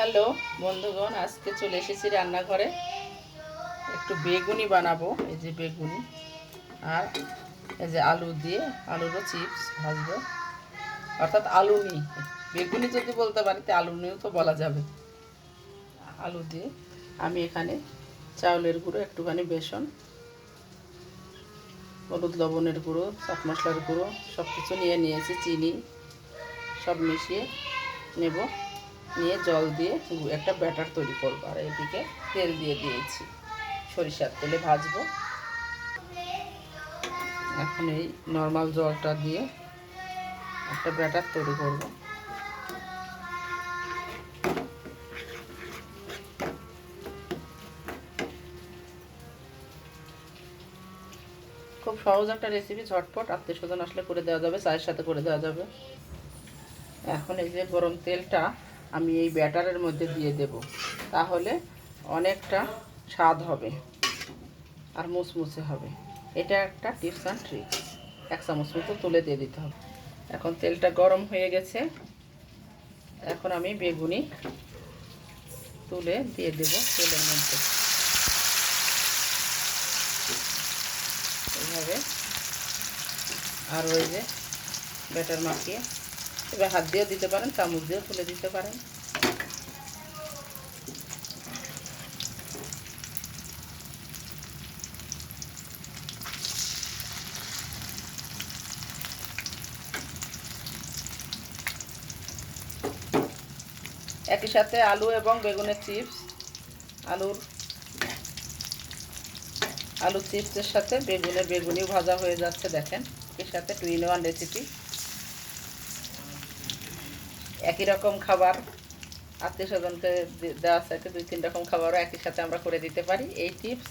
Hello বন্ধুগণ, আজকে চলে এসেছি রান্নাঘরে। একটু বেগুনি বানাবো, এই যে বেগুনি। আর এই যে আলু দিয়ে, আলুরও চিপস ভাজবো। অর্থাৎ আলু নি বেগুনি যদি বলতে পারি, তো আলু নিয়েও তো বলা যাবে। আলু দিয়ে আমি এখানে চাউলের গুঁড়ো, একটুখানি বেসন, হলুদ লবণের গুঁড়ো, চাট মশলার গুঁড়ো সব কিছু নিয়ে নিয়েছি, চিনি, সব মিশিয়ে নেব। নিয়ে জল দিয়ে একটা ব্যাটার তৈরি করব। আর এদিকে তেল দিয়ে দিয়েছি। সরিষার তেলে ভাজবো। এখন এই নর্মাল জলটা দিয়ে একটা ব্যাটার তৈরি করব। খুব সহজ একটা রেসিপি ঝটপট। আত্মীয় স্বজন আসলে করে দেওয়া যাবে, চায়ের সাথে করে দেওয়া যাবে। এখন এই যে গরম তেলটা আমি এই ব্যাটারের মধ্যে দিয়ে দেব। তাহলে অনেকটা স্বাদ হবে আর মুসমুসে হবে। এটা একটা টিপস অ্যান্ড ট্রিক্স। এক চামচ মতো তুলে দিয়ে দিতে হবে। এখন তেলটা গরম হয়ে গেছে। এখন আমি বেগুনি তুলে দিয়ে দেব তেলের মধ্যে। এইভাবে আর ওই যে ব্যাটার মাখিয়ে এবার হাত দিয়েও দিতে পারেন চামচ দিয়েও তুলে দিতে পারেন। একই সাথে আলু এবং বেগুনের চিপস, আলুর, আলু চিপসের সাথে বেগুনের বেগুনিও ভাজা হয়ে যাচ্ছে, দেখেন। এর সাথে টু ইন ওয়ান রেসিপি। একই রকম খাবার আত্মীয় স্বজনকে দেওয়া থাকে দুই, তিন রকম খাবারও একই সাথে আমরা করে দিতে পারি। এই টিপস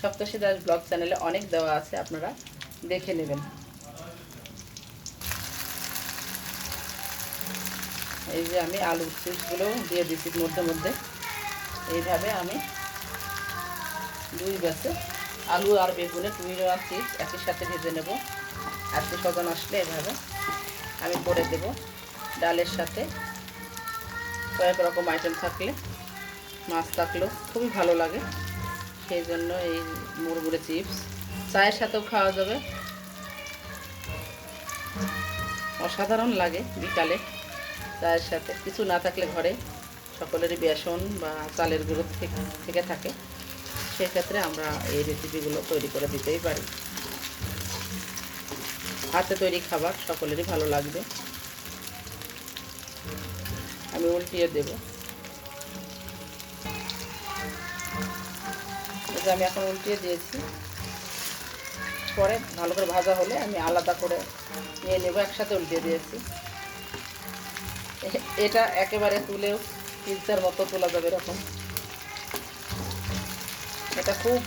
সপ্তশী দাস ব্লগ চ্যানেলে অনেক দেওয়া আছে, আপনারা দেখে নেবেন। এই যে আমি আলুর চিপসগুলো দিয়ে দিচ্ছি মধ্যে মধ্যে। এইভাবে আমি দুই ব্যাচে আলু আর বেগুনে টুই আর চিপস একই সাথে ভেজে নেব। আত্মীয় স্বজন আসলে এভাবে আমি করে দেব। ডালের সাথে। কয়েক রকম আইটেম থাকলে, মাছ থাকলেও খুবই ভালো লাগে। সেই জন্য এই মুড়মুড়ে চিপস চায়ের সাথেও খাওয়া যাবে। অসাধারণ লাগে বিকালে চায়ের সাথে। কিছু না থাকলে ঘরে সকলেরই বেসন বা চালের গুঁড়ো থেকে থেকে। সেক্ষেত্রে আমরা এই রেসিপিগুলো তৈরি করে দিতেই পারি। হাতে তৈরি খাবার সকলেরই ভালো লাগবে। আমি উল্টিয়ে দেব। এটা আমি এখন উল্টিয়ে দিয়েছি। পরে ভালো করে ভাজা হলে আমি আলাদা করে নিয়ে নেব, একসাথে উল্টিয়ে দিয়েছি। এটা একেবারে তুলেও পিৎজার মতো তোলা যাবে এরকম। এটা খুব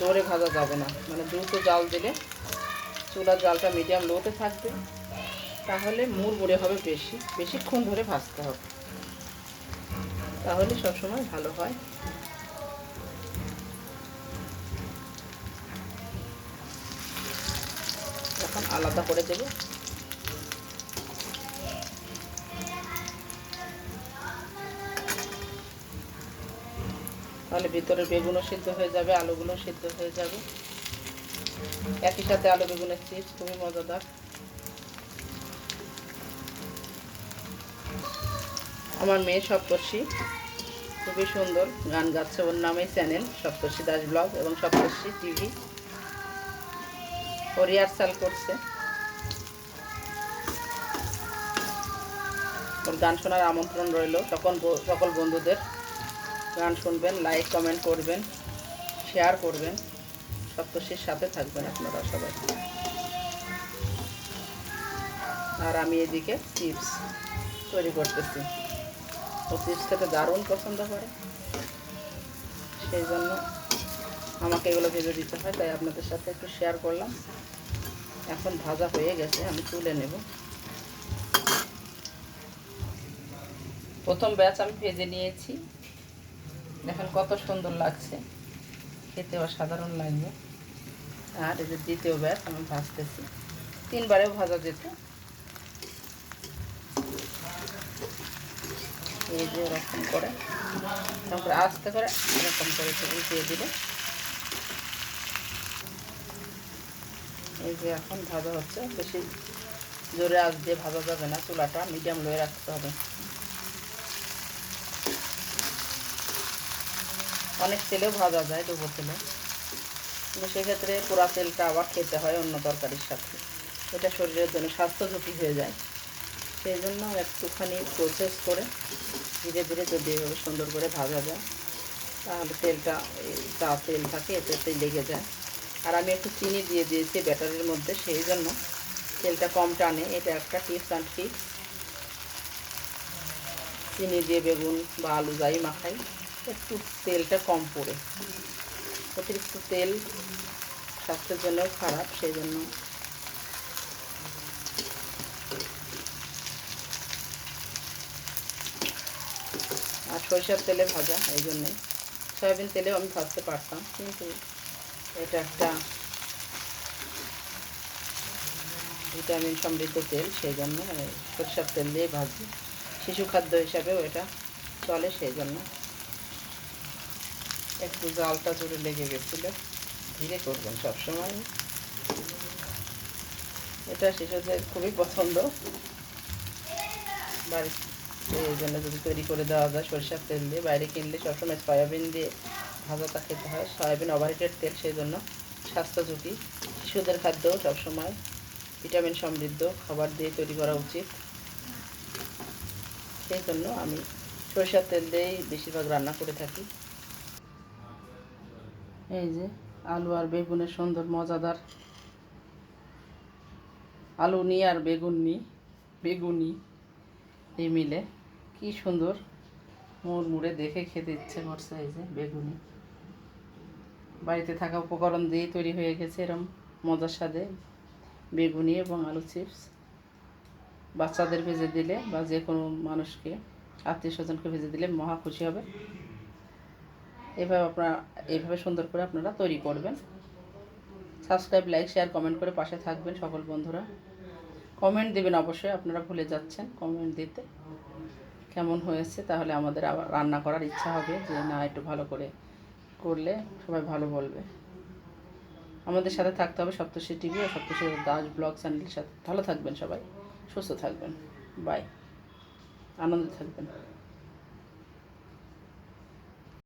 জোরে ভাজা যাবে না। মানে দ্রুত জাল দিলে চুলার জালটা মিডিয়াম লোতে থাকবে। তাহলে মুড়মুড়ে হবে বেশি। বেশিক্ষণ ধরে ভাজতে হবে। তাহলে সবসময় ভালো হয়। এখন আলাদা করে দেবো। তাহলে ভিতরের বেগুনও সিদ্ধ হয়ে যাবে আলুগুলো সিদ্ধ হয়ে যাবে। একই সাথে আলু, বেগুনের চিপস খুবই মজাদার। আমার মেয়ে সপ্তর্ষি। খুবই সুন্দর গান গাচ্ছে ওর নামেই চ্যানেল, সপ্তর্ষি দাস ব্লগ এবং সপ্তর্ষি টিভি। ও রিহার্সাল করছে। ওর গান শোনার আমন্ত্রণ রইল। ব- সকল বন্ধুদের গান শুনবেন লাইক কমেন্ট করবেন শেয়ার করবেন। সপ্তর্ষির সাথে থাকবেন আপনারা সবাই। আর আমি এদিকে চিপস তৈরি করতেছি। ও চিপস খেতে দারুণ পছন্দ করে। সেই জন্য আমাকে এগুলো ভেজে দিতে হয়, তাই আপনাদের সাথে একটু শেয়ার করলাম। এখন ভাজা হয়ে গেছে, আমি তুলে নেব। প্রথম ব্যাচ আমি ভেজে নিয়েছি। দেখেন কত সুন্দর লাগছে। খেতে অসাধারণ লাগবে। আর এই যে দ্বিতীয় ব্যাচ আমি ভাজতেছি। তিনবারেও ভাজা যেত। এই যে এরকম করে। করে আস্তে করে এরকম করে উঠিয়ে দিলে এই যে এখন ভাজা হচ্ছে, বেশি জোরে আঁচ দিয়ে ভাজা যাবে না, চুলাটা মিডিয়াম লোয়ে রাখতে হবে। অনেক তেলেও ভাজা যায়, ডুবো তেলে। কিন্তু সেক্ষেত্রে পোড়া তেলটা আবার খেতে হয় অন্য তরকারির সাথে। এটা শরীরের জন্য স্বাস্থ্য ঝুঁকি হয়ে যায়। সেই জন্য একটুখানি প্রসেস করে ধীরে ধীরে যদি এভাবে সুন্দর করে ভাজা যায়, তাহলে তেলটা যা তেল থাকে এতে লেগে যায়। আর আমি একটু চিনি দিয়ে দিয়েছি ব্যাটারের মধ্যে, সেই জন্য তেলটা কম টানে। এটা একটা টিপস অ্যান্ড ট্রিক্স। চিনি দিয়ে বেগুন বা আলু যাই মাখাই, একটু তেলটা কম পড়ে। অতিরিক্ত তেল স্বাস্থ্যের জন্য খারাপ, সেই জন্য সরিষার তেলে ভাজা, এই জন্যে। সয়াবিন তেলেও আমি ভাজতে পারতাম, কিন্তু এটা একটা ভিটামিন সমৃদ্ধ তেল, সেই জন্য সরিষার তেল দিয়ে ভাজি। শিশু খাদ্য হিসাবেও এটা চলে, সেই জন্য। একটু জালটা জুড়ে লেগে গেছিল, ধীরে করবেন সবসময়। এটা শিশুদের খুবই পছন্দ। বাড়িতে এই জন্য যদি তৈরি করে দেওয়া যায়, সরিষার তেল দিয়ে। বাইরে কিনলে সবসময় সয়াবিন দিয়ে ভাজাটা খেতে হয়। সয়াবিন ওভারহিটেড তেল সেই জন্য স্বাস্থ্য ঝুঁকি। শিশুদের খাদ্যও সবসময় ভিটামিন সমৃদ্ধ খাবার দিয়ে তৈরি করা উচিত। সেই জন্য আমি সরিষার তেল দিয়েই বেশিরভাগ রান্না করে থাকি। এই যে আলু আর বেগুনের সুন্দর মজাদার আলু নিই আর বেগুন নিই বেগুনি। এই মিলে। কি সুন্দর। মুড়মুড়ে দেখে খেতে ইচ্ছে করছে এই যে বেগুনি। বাড়িতে থাকা উপকরণ দিয়ে তৈরি হয়ে গেছে এরম মজার স্বাদে বেগুনি এবং আলু চিপস। বাচ্চাদের ভেজে দিলে বা যে কোনো মানুষকে, আত্মীয় স্বজনকে ভেজে দিলে মহা খুশি হবে। এভাবে আপনারা এইভাবে সুন্দর করে আপনারা তৈরি করবেন। সাবস্ক্রাইব, লাইক, শেয়ার, কমেন্ট করে পাশে থাকবেন সকল বন্ধুরা। কমেন্ট দেবেন অবশ্যই, আপনারা ভুলে যাচ্ছেন কমেন্ট দিতে। কেমন হয়েছে? তাহলে আমাদের আবার রান্না করার ইচ্ছা হবে যে, না, একটু ভালো করে করলে সবাই ভালো বলবে। আমাদের সাথে থাকতে হবে সপ্তশী টিভি ও সপ্তশী দাস ব্লগ চ্যানেলের সাথে। ভালো থাকবেন সবাই, সুস্থ থাকবেন। বাই আনন্দে থাকবেন।